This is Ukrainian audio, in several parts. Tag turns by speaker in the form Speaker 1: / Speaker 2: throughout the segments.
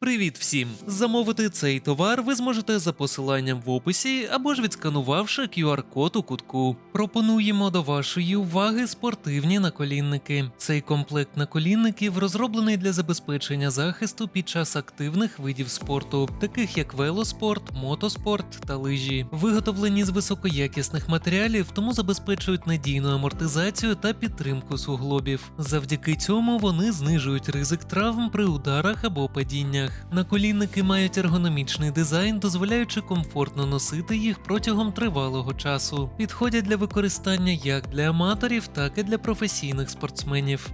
Speaker 1: Привіт всім! Замовити цей товар ви зможете за посиланням в описі або ж відсканувавши QR-код у кутку. Пропонуємо до вашої уваги спортивні наколінники. Цей комплект наколінників розроблений для забезпечення захисту під час активних видів спорту, таких як велоспорт, мотоспорт та лижі. Виготовлені з високоякісних матеріалів, тому забезпечують надійну амортизацію та підтримку суглобів. Завдяки цьому вони знижують ризик травм при ударах або падіннях. Наколінники мають ергономічний дизайн, дозволяючи комфортно носити їх протягом тривалого часу. Підходять для використання як для аматорів, так і для професійних спортсменів.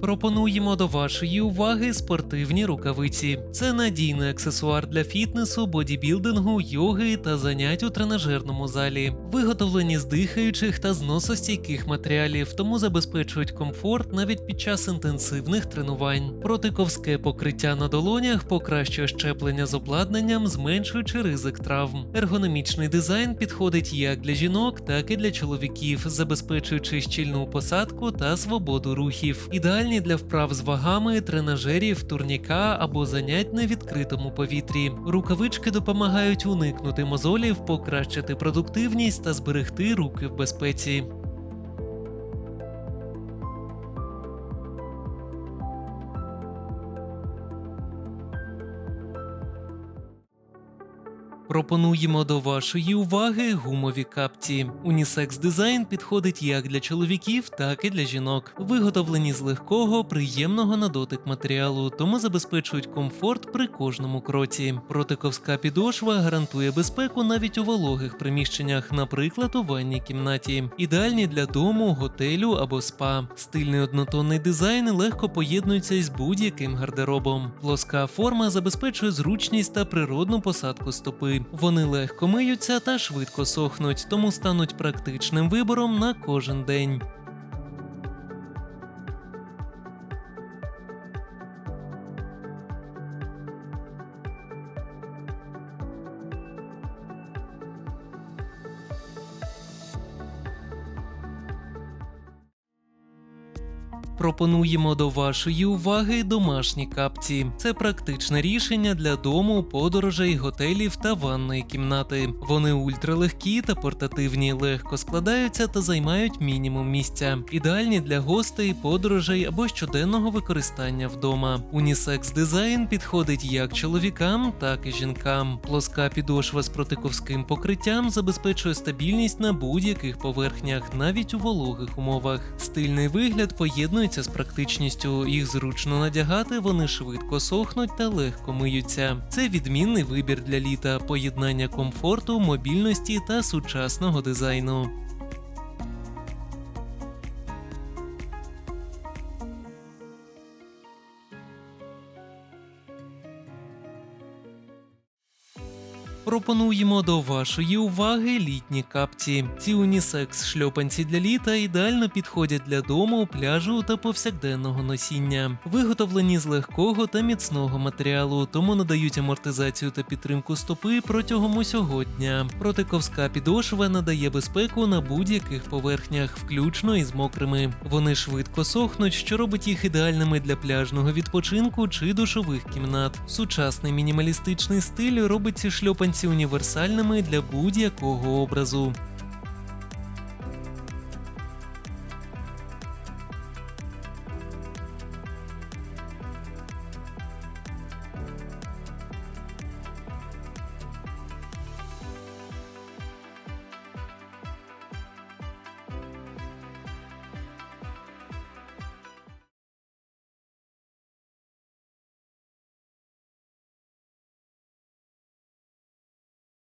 Speaker 1: Пропонуємо до вашої уваги спортивні рукавиці. Це надійний аксесуар для фітнесу, бодібілдингу, йоги та занять у тренажерному залі. Виготовлені з дихаючих та зносостійких матеріалів, тому забезпечують комфорт навіть під час інтенсивних тренувань. Протиковське покриття на долонях покращує щеплення з обладнанням, зменшуючи ризик травм. Ергономічний дизайн підходить як для жінок, так і для чоловіків, забезпечуючи щільну посадку та свободу рухів. Ідеальні для вправ з вагами, тренажерів, турніка або занять на відкритому повітрі. Рукавички допомагають уникнути мозолів, покращити продуктивність та зберегти руки в безпеці. Пропонуємо до вашої уваги гумові капці. Унісекс дизайн підходить як для чоловіків, так і для жінок. Виготовлені з легкого, приємного на дотик матеріалу, тому забезпечують комфорт при кожному кроці. Протиковська підошва гарантує безпеку навіть у вологих приміщеннях, наприклад, у ванній кімнаті. Ідеальні для дому, готелю або спа. Стильний однотонний дизайн легко поєднується із будь-яким гардеробом. Плоска форма забезпечує зручність та природну посадку стопи. Вони легко миються та швидко сохнуть, тому стануть практичним вибором на кожен день. Пропонуємо до вашої уваги домашні капці. Це практичне рішення для дому, подорожей, готелів та ванної кімнати. Вони ультралегкі та портативні, легко складаються та займають мінімум місця. Ідеальні для гостей, подорожей або щоденного використання вдома. Унісекс дизайн підходить як чоловікам, так і жінкам. Плоска підошва з протиковським покриттям забезпечує стабільність на будь-яких поверхнях, навіть у вологих умовах. Стильний вигляд поєднується з практичністю. Їх зручно надягати, вони швидко сохнуть та легко миються. Це відмінний вибір для літа, поєднання комфорту, мобільності та сучасного дизайну. Пропонуємо до вашої уваги літні капці. Ці унісекс шльопанці для літа ідеально підходять для дому, пляжу та повсякденного носіння. Виготовлені з легкого та міцного матеріалу, тому надають амортизацію та підтримку стопи протягом усього дня. Протиковська підошва надає безпеку на будь-яких поверхнях, включно із мокрими. Вони швидко сохнуть, що робить їх ідеальними для пляжного відпочинку чи душових кімнат. Сучасний мінімалістичний стиль робить ці шльопанці універсальними для будь-якого образу.